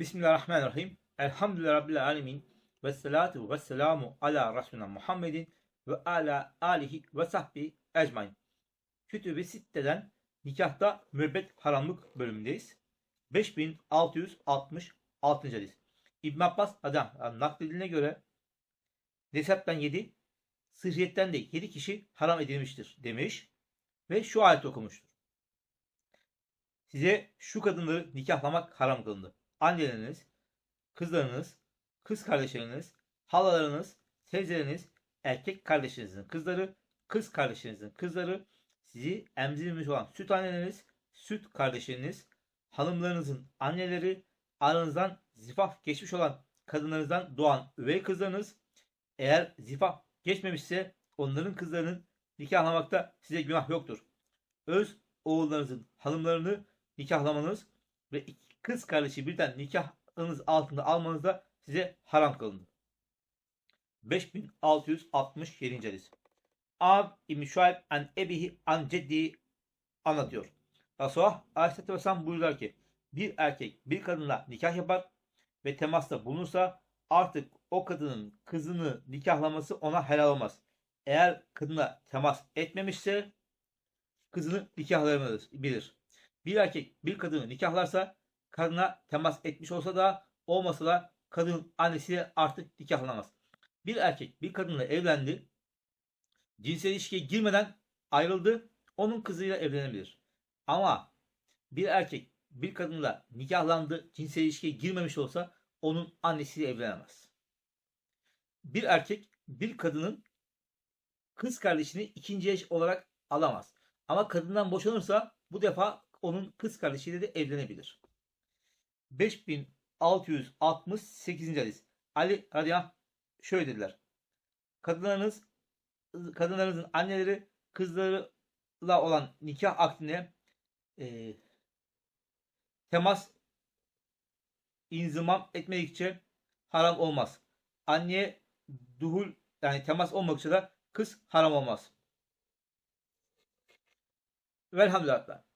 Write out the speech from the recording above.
Bismillahirrahmanirrahim. Elhamdülillahi Rabbil alemin. Ve salatu ve selamu ala Resulina Muhammedin ve ala alihi ve sahbihi ecmain. Kütüb-i Sitte'den nikahta müebbet haramlık bölümündeyiz. 5666. hadis. İbn Abbas adam nakledildiğine göre nesepten 7, sıhhiyetten de 7 kişi haram edilmiştir demiş ve şu ayet okumuştur. Size şu kadınları nikahlamak haram kılındı. Anneleriniz, kızlarınız, kız kardeşleriniz, halalarınız, teyzeleriniz, erkek kardeşlerinizin kızları, kız kardeşlerinizin kızları, sizi emzirmiş olan süt anneleriniz, süt kardeşleriniz, hanımlarınızın anneleri, aranızdan zifaf geçmiş olan kadınlarınızdan doğan üvey kızlarınız, eğer zifaf geçmemişse onların kızlarının nikahlamakta size günah yoktur. Öz oğullarınızın hanımlarını nikahlamanız ve iki kız kardeşi birden nikahınız altında almanız da size haram kılındı. 5667. hadis. Ab İbn Şuayb an ebihi an ceddi anlatıyor. Resulullah Aleyhisselatü Vesselam buyuruyor ki bir erkek bir kadınla nikah yapar ve temasta bulunursa artık o kadının kızını nikahlaması ona helal olmaz. Eğer kadınla temas etmemişse kızını nikahlayabilir. Bir erkek bir kadını nikahlarsa kadına temas etmiş olsa da olmasa da kadının annesiyle artık nikahlanamaz. Bir erkek bir kadınla evlendi. Cinsel ilişkiye girmeden ayrıldı. Onun kızıyla evlenebilir. Ama bir erkek bir kadınla nikahlandı. Cinsel ilişkiye girmemiş olsa onun annesiyle evlenemez. Bir erkek bir kadının kız kardeşini ikinci eş olarak alamaz. Ama kadından boşanırsa bu defa onun kız kardeşiyle de evlenebilir. 5668. hadis. Ali radıyallahu şöyle dediler. Kadınlarınız kadınlarınızın anneleri kızlarıyla olan nikah akdine e, temas inzimam etmedikçe haram olmaz. Anneye duhul yani temas olmakça da kız haram olmaz. Velhamdülillah.